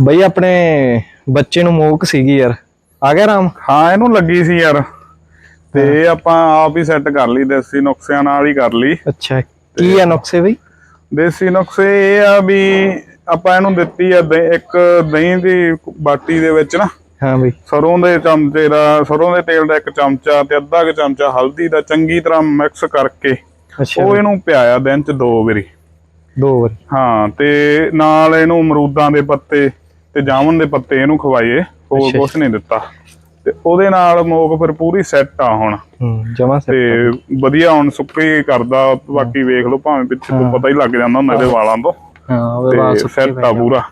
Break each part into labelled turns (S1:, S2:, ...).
S1: ਬਈ ਆਪਣੇ ਬੱਚੇ ਨੂੰ ਮੋਕ ਸੀਗੀ ਯਾਰ। ਆ ਗਿਆ ਰਾਮ
S2: ਹਾਂ ਇਹਨੂੰ ਲੱਗੀ ਸੀ ਯਾਰ। ਤੇ ਆਪਾਂ ਆਪ ਹੀ ਸੈੱਟ ਕਰ ਲਈ ਦੇਸੀ ਨੁਕਸਿਆਂ ਨਾਲ ਹੀ ਕਰ ਲਈ।
S1: ਅੱਛਾ ਕੀ ਆ ਨੁਕਸੇ ਬਈ?
S2: ਦੇਸੀ ਨੁਕਸੇ ਇਹ ਆ ਵੀ ਆਪਾਂ ਇਹਨੂੰ ਦਿੱਤੀ ਆ ਇੱਕ ਦਹੀਂ ਦੀ ਬਾਟੀ ਦੇ ਵਿੱਚ ਨਾ।
S1: ਹਾਂ ਬਈ।
S2: ਸਰੋਂ ਦੇ ਚਮਚੇ ਦਾ ਸਰੋਂ ਦੇ ਤੇਲ ਦਾ ਇੱਕ ਚਮਚਾ ਤੇ ਅੱਧਾ ਕੁ ਚਮਚਾ ਹਲਦੀ ਦਾ ਚੰਗੀ ਤਰ੍ਹਾਂ ਮਿਕਸ ਕਰਕੇ ਉਹ ਇਹਨੂੰ ਪਿਆਇਆ ਦਿਨ ਚ ਦੋ ਵਾਰੀ।
S1: ਦੋ ਵਾਰ।
S2: ਹਾਂ ਤੇ ਨਾਲ ਇਹਨੂੰ ਅਮਰੂਦਾਂ ਦੇ ਪੱਤੇ ਤੇ ਜਾਮਨ ਦੇ ਪੱਤੇ ਇਹਨੂੰ ਖਵਾਈਏ ਹੋਰ। ਕੁਝ ਨਹੀਂ ਦਿੱਤਾ। ਤੇ ਉਹਦੇ ਨਾਲ ਮੋਕ ਫਿਰ ਪੂਰੀ ਸੈੱਟ ਆ ਹੁਣ।
S1: ਹੂੰ ਜਮਾ ਸੇ
S2: ਤੇ ਵਧੀਆ ਹੁਣ ਸੁੱਕੀ ਕਰਦਾ ਬਾਕੀ ਵੇਖ ਲਓ ਭਾਵੇਂ ਪਿੱਛੇ ਤੋਂ ਪਤਾ ਹੀ ਲੱਗ ਜਾਂਦਾ ਹੁੰਦਾ ਇਹਦੇ ਵਾਲਾਂ ਤੋਂ।
S1: ਹਾਂ ਉਹਦੇ ਸੁੱਕੇ
S2: ਸੈੱਟ ਆ ਪੂਰਾ।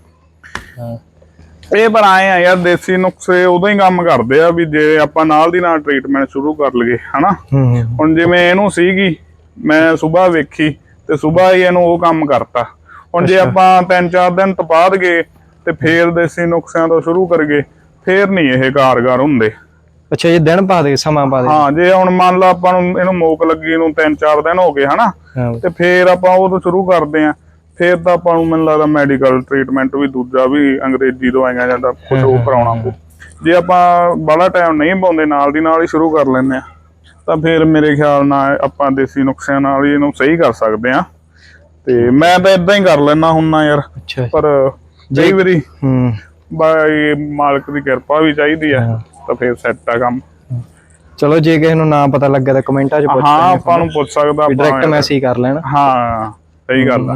S1: ਹਾਂ।
S2: ਇਹ ਪਰ ਆਏ ਆ ਯਾਰ ਦੇਸੀ ਨੁਕਸੇ ਉਦੋਂ ਹੀ ਕੰਮ ਕਰਦੇ ਆ ਵੀ ਜੇ ਆਪਾਂ ਨਾਲ ਦੀ ਨਾਲ ਟ੍ਰੀਟਮੈਂਟ ਸ਼ੁਰੂ ਕਰ ਲਈਏ ਹਨਾ? ਹੁਣ ਜਿਵੇਂ ਇਹਨੂੰ ਸੀਗੀ ਮੈਂ ਸਵੇਰ ਵੇਖੀ ਤੇ ਸਵੇਰ ਹੀ ਇਹਨੂੰ ਉਹ ਕੰਮ ਕਰਤਾ। ਹੁਣ ਜੇ ਆਪਾਂ ਤਿੰਨ ਚਾਰ ਦਿਨ ਤਪਾ ਦਗੇ ਤੇ ਫੇਰ ਦੇਸੀ ਨੁਕਸਿਆਂ ਤੋਂ ਸ਼ੁਰੂ ਕਰਗੇ ਫੇਰ ਨਹੀਂ ਇਹ ਕਾਰਗਰ ਹੁੰਦੇ।
S1: ਅੱਛਾ ਇਹ ਦਿਨ ਪਾ ਦੇ ਸਮਾਂ ਪਾ ਦੇ।
S2: ਹਾਂ ਜੇ ਹੁਣ ਮੰਨ ਲਾ ਆਪਾਂ ਨੂੰ ਇਹਨੂੰ ਮੋਕ ਲੱਗੀ ਨੂੰ ਤਿੰਨ ਚਾਰ ਦਿਨ ਹੋ ਗਏ ਹਨਾ? ਤੇ ਫੇਰ ਆਪਾਂ ਉਹ ਤੋਂ ਸ਼ੁਰੂ ਕਰਦੇ ਆਂ ਫੇਰ ਤਾਂ ਆਪਾਂ ਨੂੰ ਮੈਨੂੰ ਲੱਗਦਾ ਮੈਡੀਕਲ ਟ੍ਰੀਟਮੈਂਟ ਵੀ ਦੂਜਾ ਵੀ ਅੰਗਰੇਜ਼ੀ ਦਵਾਈਆਂ ਜਾਂਦਾ ਕੁਝ ਉਹ ਕਰਾਉਣਾ ਪਊ। ਜੇ ਆਪਾਂ ਬੜਾ ਟਾਈਮ ਨਹੀਂ ਪਾਉਂਦੇ ਨਾਲ ਦੀ ਨਾਲ ਹੀ ਸ਼ੁਰੂ ਕਰ ਲੈਂਦੇ ਆ ਤਾਂ ਫੇਰ ਮੇਰੇ ਖਿਆਲ ਨਾਲ ਆਪਾਂ ਦੇਸੀ ਨੁਕਸਿਆਂ ਨਾਲ ਹੀ ਇਹਨੂੰ ਸਹੀ ਕਰ ਸਕਦੇ ਆ ਤੇ ਮੈਂ ਤਾਂ ਇਦਾਂ ਹੀ ਕਰ ਲੈਣਾ ਹੁੰਨਾ ਯਾਰ। ਪਰ ਕਈ ਵਾਰੀ
S1: ਹੂੰ।
S2: ਬਾਈ ਮਾਲਕ ਦੀ ਕਿਰਪਾ ਵੀ ਚਾਹੀਦੀ ਆ। ਤਾਂ ਫੇਰ ਸੈੱਟ ਆ ਕੰਮ।
S1: ਚਲੋ ਜੇ ਕਿਸੇ ਨੂੰ ਨਾ ਪਤਾ ਲੱਗਾ ਤਾਂ ਕਮੈਂਟਾਂ 'ਚ ਪੁੱਛ
S2: ਹਾਂ ਆਪਾਂ ਨੂੰ ਪੁੱਛ ਸਕਦਾ
S1: ਡਾਇਰੈਕਟ
S2: ਆਪਾਂ।
S1: ਮੈਸੇਜ ਕਰ ਲੈਣਾ।
S2: ਹਾਂ ਸਹੀ ਗੱਲ ਆ।